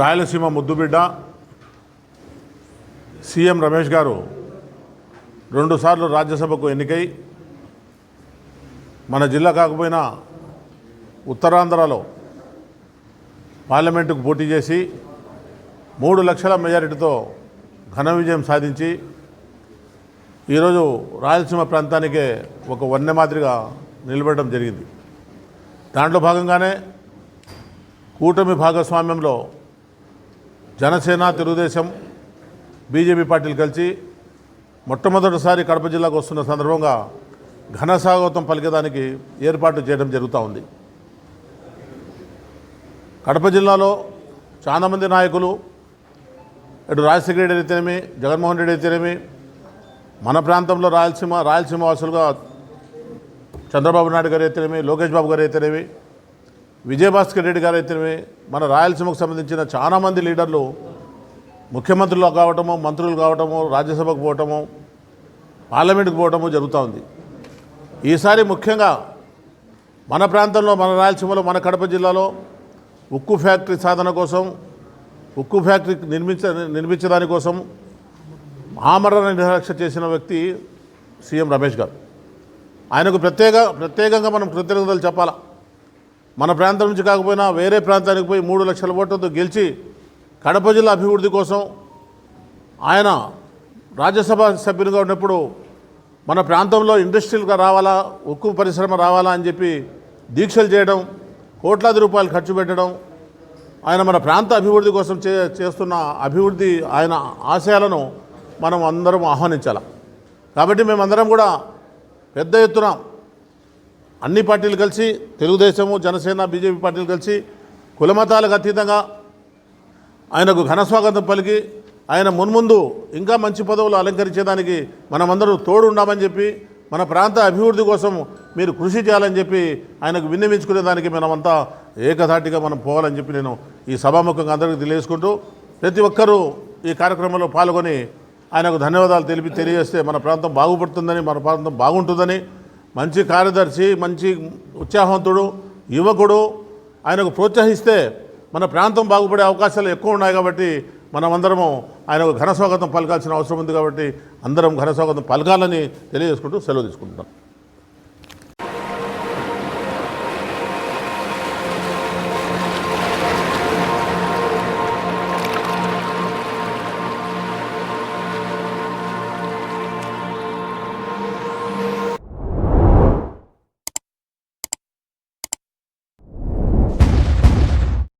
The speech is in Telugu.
రాయలసీమ ముద్దుబిడ్డ సీఎం రమేష్ గారు రెండుసార్లు రాజ్యసభకు ఎన్నికై మన జిల్లా కాకపోయినా ఉత్తరాంధ్రలో పార్లమెంటుకు పోటీ చేసి మూడు లక్షల మెజారిటీతో ఘన విజయం సాధించి ఈరోజు రాయలసీమ ప్రాంతానికే ఒక వన్య మాదిరిగా నిలబడడం జరిగింది. దాంట్లో భాగంగానే కూటమి భాగస్వామ్యంలో జనసేన తెలుగుదేశం బీజేపీ పార్టీలు కలిసి మొట్టమొదటిసారి కడప జిల్లాకు వస్తున్న సందర్భంగా ఘన స్వాగతం పలికేదానికి ఏర్పాటు చేయడం జరుగుతూ ఉంది. కడప జిల్లాలో చాలామంది నాయకులు ఇటు రాజశేఖర రెడ్డి అయితేనేమి జగన్మోహన్ రెడ్డి అయితేనేమి మన ప్రాంతంలో రాయలసీమ రాయలసీమ వాసులుగా చంద్రబాబు నాయుడు గారు అయితేనేమి లోకేష్ బాబు గారు అయితేనేమి విజయభాస్కర్ రెడ్డి గారు అయితేనే మన రాయలసీమకు సంబంధించిన చాలామంది లీడర్లు ముఖ్యమంత్రులు కావటము మంత్రులు కావటము రాజ్యసభకు పోవటము పార్లమెంటుకు పోవటము జరుగుతూ ఉంది. ఈసారి ముఖ్యంగా మన ప్రాంతంలో మన రాయలసీమలో మన కడప జిల్లాలో ఉక్కు ఫ్యాక్టరీ సాధన కోసం ఉక్కు ఫ్యాక్టరీ నిర్మించ నిర్మించడాని కోసం ఆమరణ నిరాక్ష చేసిన వ్యక్తి సీఎం రమేష్ గారు. ఆయనకు ప్రత్యేక ప్రత్యేకంగా మనం కృతజ్ఞతలు చెప్పాలా? మన ప్రాంతం నుంచి కాకపోయినా వేరే ప్రాంతానికి పోయి మూడు లక్షల ఓట్లతో గెలిచి కడప జిల్లా అభివృద్ధి కోసం ఆయన రాజ్యసభ సభ్యునిగా ఉన్నప్పుడు మన ప్రాంతంలో ఇండస్ట్రియల్గా రావాలా ఉక్కు పరిశ్రమ రావాలా అని చెప్పి దీక్షలు చేయడం కోట్లాది రూపాయలు ఖర్చు పెట్టడం ఆయన మన ప్రాంత అభివృద్ధి కోసం చే చేస్తున్న అభివృద్ధి ఆయన ఆశయాలను మనం అందరం ఆహ్వానించాలి. కాబట్టి మేమందరం కూడా పెద్ద ఎత్తున అన్ని పార్టీలు కలిసి తెలుగుదేశము జనసేన బీజేపీ పార్టీలు కలిసి కులమతాలకు అతీతంగా ఆయనకు ఘన స్వాగతం పలికి ఆయన మున్ముందు ఇంకా మంచి పదవులు అలంకరించేదానికి మనమందరూ తోడు ఉన్నామని చెప్పి మన ప్రాంత అభివృద్ధి కోసం మీరు కృషి చేయాలని చెప్పి ఆయనకు విన్నవించుకునేదానికి మనమంతా ఏకధాటిగా మనం పోవాలని చెప్పి నేను ఈ సభాముఖంగా అందరికీ తెలియజేసుకుంటూ ప్రతి ఒక్కరూ ఈ కార్యక్రమంలో పాల్గొని ఆయనకు ధన్యవాదాలు తెలిపి తెలియజేస్తే మన ప్రాంతం బాగుపడుతుందని మన ప్రాంతం బాగుంటుందని మంచి కార్యదర్శి మంచి ఉత్సాహవంతుడు యువకుడు. ఆయనకు ప్రోత్సహిస్తే మన ప్రాంతం బాగుపడే అవకాశాలు ఎక్కువ ఉన్నాయి కాబట్టి మనమందరము ఆయనకు ఘన స్వాగతం పలకాల్సిన అవసరం ఉంది కాబట్టి అందరం ఘన స్వాగతం పలకాలని తెలియజేసుకుంటూ సెలవు తీసుకుంటున్నాం.